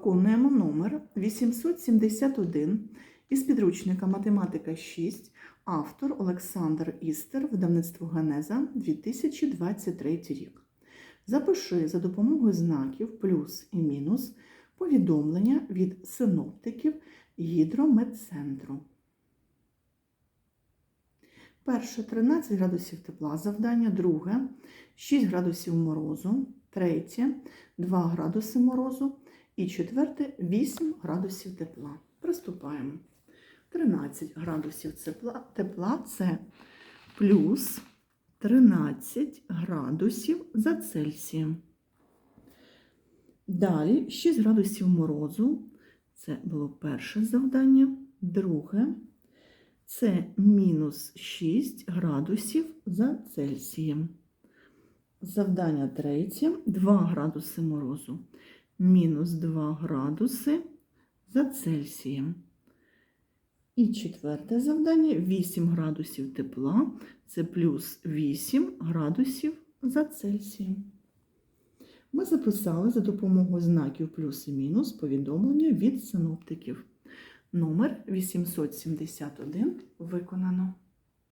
Виконуємо номер 871 із підручника Математика 6, автор Олександр Істер, видавництво Генеза 2023 рік. Запиши за допомогою знаків плюс і мінус повідомлення від синоптиків гідрометцентру. Перше 13 градусів тепла завдання, друге 6 градусів морозу, третє 2 градуси морозу і четверте 8 градусів тепла. Приступаємо. 13 градусів тепла, тепла це плюс 13 градусів за Цельсієм. Далі 6 градусів морозу. Це було перше завдання. Друге це мінус 6 градусів за Цельсієм. Завдання третє 2 градуси морозу. Мінус 2 градуси за Цельсієм. І четверте завдання 8 градусів тепла. Це плюс 8 градусів за Цельсієм. Ми записали за допомогою знаків плюс і мінус повідомлення від синоптиків. Номер 871 виконано.